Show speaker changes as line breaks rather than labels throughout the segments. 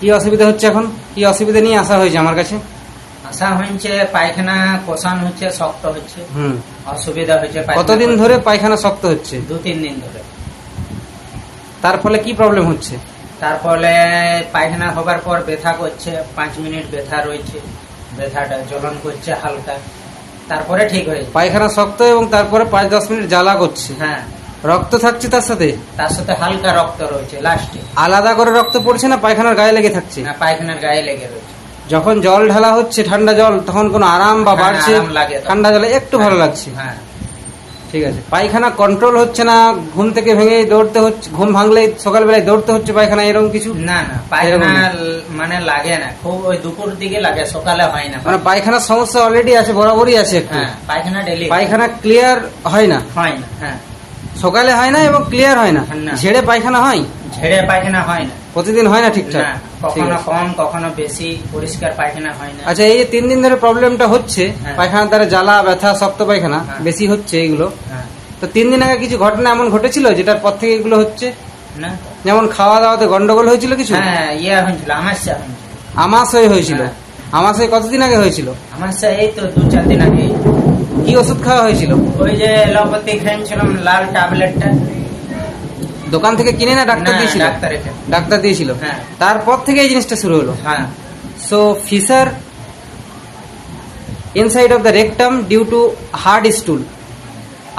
কি অসুবিধা হচ্ছে এখন? কি অসুবিধা নিয়ে আসা হয়েছে আমার কাছে?
আসা হয়েছে পায়খানা কোষান হচ্ছে শক্ত হচ্ছে।
হুম।
অসুবিধা হচ্ছে
কতদিন ধরে পায়খানা শক্ত হচ্ছে?
দু তিন দিন ধরে।
তার ফলে কি প্রবলেম হচ্ছে?
তারপরে পায়খানা হবার পর ব্যথা করছে পাঁচ মিনিট ব্যথা রয়েছে। ব্যথাটা জ্বলন করছে হালকা। তারপরে ঠিক হয়ে।
পায়খানা শক্ত এবং তারপরে পাঁচ দশ মিনিট জ্বালা করছে।
হ্যাঁ।
রক্ত থাকছে তার সাথে?
তার সাথে হালকা রক্ত রয়েছে লাস্টে
আলাদা করে রক্ত পড়ছে না পায়খানার গায়ে লেগে থাকছে?
না পায়খানার গায়ে লেগে রয়েছে।
যখন জল ঢালা হচ্ছে ঠান্ডা জল তখন কোনো আরাম বা
হ্যাঁ,
বাড়ছে? ঠান্ডা জলে একটু ভালো লাগছে।
হ্যাঁ।
ঠিক আছে। পায়খানা কন্ট্রোল হচ্ছে না ঘুম থেকে ভেঙে দৌড়তে হচ্ছে ঘুম ভাঙলে সকালবেলায় দৌড়তে হচ্ছে পায়খানা এরকম কিছু?
না না পায়খানা মানে লাগে না খুব ওই দুপুর দিকে লাগে সকালে হয় না।
মানে পায়খানার সমস্যা অলরেডি আছে বরাবরই আছে
হ্যাঁ পায়খানা ডেলি
পায়খানা ক্লিয়ার হয় না।
হয় না হ্যাঁ।
সকালে হয় না এবং ক্লিয়ার হয় না। ঝেড়ে পায়খানা হয়?
ঝেড়ে পায়খানা হয় না।
প্রতিদিন হয় না ঠিকঠাক?
কখনো কম কখনো বেশি পরিষ্কার পায়খানা হয় না।
আচ্ছা এই যে তিন দিন ধরে প্রবলেমটা হচ্ছে
হ্যাঁ।
পায়খানার দ্বারা জ্বালা ব্যথা শক্ত পায়খানা
হ্যাঁ।
বেশি হচ্ছে এগুলো।
হ্যাঁ।
তো তিন দিন আগে কিছু ঘটনা এমন ঘটেছিল যেটার পর থেকে এগুলো হচ্ছে?
না।
যেমন খাওয়া দাওয়াতে গন্ডগোল হয়েছিল কিছু?
হ্যাঁ ইয়ে হয়েছিল হয়েছিল।
আমাশয় হয়েছিল।
হ্যাঁ।
আমাশয় কতদিন আগে হয়েছিল?
আমাশা এই তো দু চার দিন আগে।
কি ওষুধ খাওয়া হয়েছিল?
ওই যে এলোপ্যাথি খেয়েছিলাম লাল ট্যাবলেটটা।
দোকান থেকে কিনে না ডাক্তার দিয়েছিল?
ডাক্তারে
দিয়েছিল?
হ্যাঁ।
তারপর থেকে এই জিনিসটা শুরু হলো?
হ্যাঁ।
So fissure inside of the rectum due to hard stool.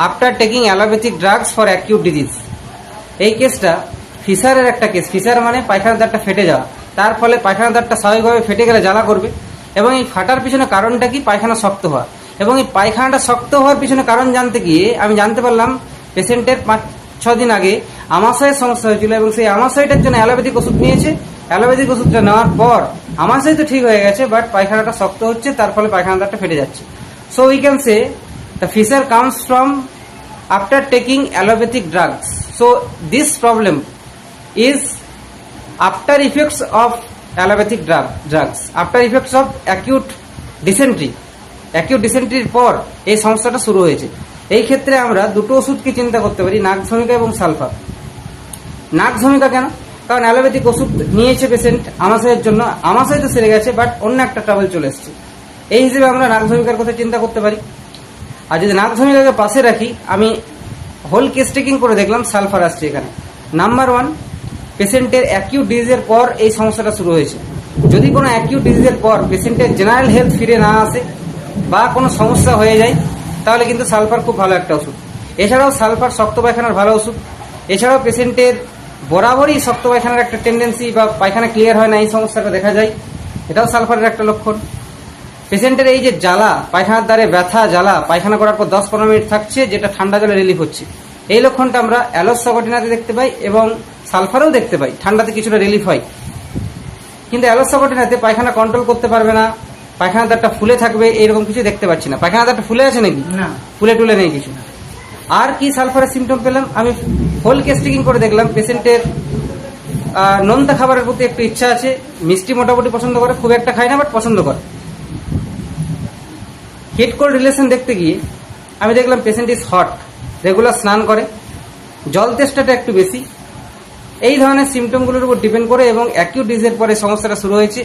After taking allopathic drugs for acute disease. এই কেসটা ফিসারের একটা কেস ফিসার মানে পায়খানার দাঁতটা ফেটে যাওয়া। তার ফলে পায়খানার দাঁতটা স্বাভাবিকভাবে ফেটে গেলে জ্বালা করবে। এবং এই ফাটার পিছনে কারণটা কি? পায়খানা শক্ত হওয়া। এবং এই পায়খানাটা শক্ত হওয়ার পিছনে কারণ জানতে গিয়ে আমি জানতে পারলাম, পেশেন্টের পাঁচ, ছ দিন আগে আমাশয়ের সমস্যা হয়েছিল এবং সেই আমাশয়টার জন্য অ্যালোপ্যাথিক ওষুধ নিয়েছে। অ্যালোপ্যাথিক ওষুধটা নেওয়ার পর আমাশয় তো ঠিক হয়ে গেছে বাট পায়খানাটা শক্ত হচ্ছে, তার ফলে পায়খানাটা ফেটে যাচ্ছে। So we can say the fissure comes from after taking allopathic drugs so this problem is after effects of allopathic drug drugs after effects of acute dysentery. Acute dysentery পর এই সমস্যাটা শুরু হয়েছে। এই ক্ষেত্রে আমরা দুটো ওষুধকে চিন্তা করতে পারি? নাক ভূমিকা এবং সালফার নাক ভূমিকা কেন? কারণ অ্যালোপ্যাথিক ওষুধ নিয়েছে পেশেন্ট আমাশয়ের জন্য। আমাশয় তো সেরে গেছে বাট অন্য একটা ট্রাভেল চলে এসেছে। এই হিসেবে আমরা নাক ভূমিকার কথা চিন্তা করতে পারি। আর যদি নাক ভূমিকাকে পাশে রাখি, আমি হোল কেস টেকিং করে দেখলাম সালফার আসছে এখানে। নাম্বার ওয়ান পেশেন্টের অ্যাকিউট ডিজিজের পর এই সমস্যাটা শুরু হয়েছে। যদি কোনো অ্যাকিউট ডিজিজের পর পেশেন্টের জেনারেল হেলথ ফিরে না আসে বা কোনো সমস্যা হয়ে যায়, তাহলে কিন্তু সালফার খুব ভালো একটা ওষুধ। এছাড়াও সালফার শক্ত পায়খানার ভালো ওষুধ। এছাড়াও পেশেন্টের বরাবরই শক্ত পায়খানার একটা টেন্ডেন্সি বা পায়খানা ক্লিয়ার হয় না, এই সমস্যাটা দেখা যায়। এটাও সালফারের একটা লক্ষণ। পেশেন্টের এই যে জ্বালা, পায়খানার দ্বারে ব্যথা, জ্বালা, পায়খানা করার পর দশ পনেরো মিনিট থাকছে, যেটা ঠান্ডা জলে রিলিফ হচ্ছে। এই লক্ষণটা আমরা অ্যালোসাকটিনাতে দেখতে পাই এবং সালফারেও দেখতে পাই, ঠান্ডাতে কিছুটা রিলিফ হয়। কিন্তু অ্যালোসাকটিনাতে পায়খানা কন্ট্রোল করতে পারবে না পায়খানার দ্বারটা ফুলে থাকবে এরকম কিছু দেখতে পাচ্ছি না। পায়খানার দ্বারটা ফুলে আছে নাকি?
না।
ফুলে টুলে নেই কিছু। আর কি সালফারের সিমটম পেলাম? আমি হোল কেস্টিকিং করে দেখলাম পেশেন্টের নোনতা খাবারের প্রতি একটু ইচ্ছা আছে। মিষ্টি মোটামুটি পছন্দ করে খুব একটা খায় না বাট পছন্দ করে। হিট কোল্ড রিলেশন দেখতে গিয়ে আমি দেখলাম পেশেন্ট ইজ হট রেগুলার স্নান করে জল তেষ্টাটা একটু বেশি। এই ধরনের সিমটমগুলোর উপর ডিপেন্ড করে এবং অ্যাকিউট ডিজের পরে সমস্যাটা শুরু হয়েছে।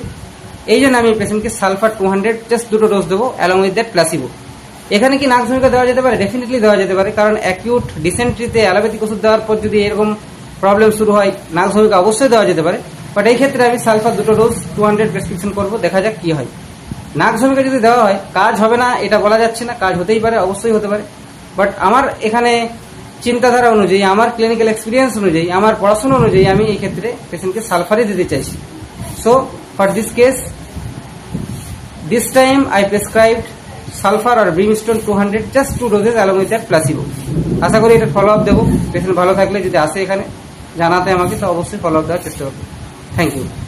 এই জন্য আমি পেশেন্টকে সালফার টু হান্ড্রেড জাস্ট দুটো ডোজ দেবো অ্যালং উইথ দ্যাট প্লাসিবো এখানে কি নাক ভূমিকা দেওয়া যেতে পারে? ডেফিনেটলি দেওয়া যেতে পারে, কারণ অ্যাকিউট ডিসেন্ট্রিতে অ্যালোপ্যাথিক ওষুধ দেওয়ার পর যদি এরকম প্রবলেম শুরু হয়, নাক ভূমিকা অবশ্যই দেওয়া যেতে পারে। বাট এই ক্ষেত্রে আমি সালফার দুটো ডোজ টু হান্ড্রেড প্রেসক্রিপশন করব, দেখা যাক কি হয়। নাক ভূমিকা যদি দেওয়া হয়, কাজ হবে না, এটা বলা যাচ্ছে না, কাজ হতেই পারে, অবশ্যই হতে পারে। বাট আমার এখানে চিন্তাধারা অনুযায়ী, আমার ক্লিনিক্যাল এক্সপিরিয়েন্স অনুযায়ী, আমার পড়াশোনা অনুযায়ী আমি এই ক্ষেত্রে পেশেন্টকে সালফারই দিতে চাইছি। So for this case, This time I prescribed sulfur or brimstone 200 just two doses along with that placebo. আশা করি এটা ফলো আপ দেবো পেশেন্ট ভালো থাকলে যদি আসে এখানে জানাতে আমাকে তো অবশ্যই ফলো আপ দেওয়ার চেষ্টা করব থ্যাংক ইউ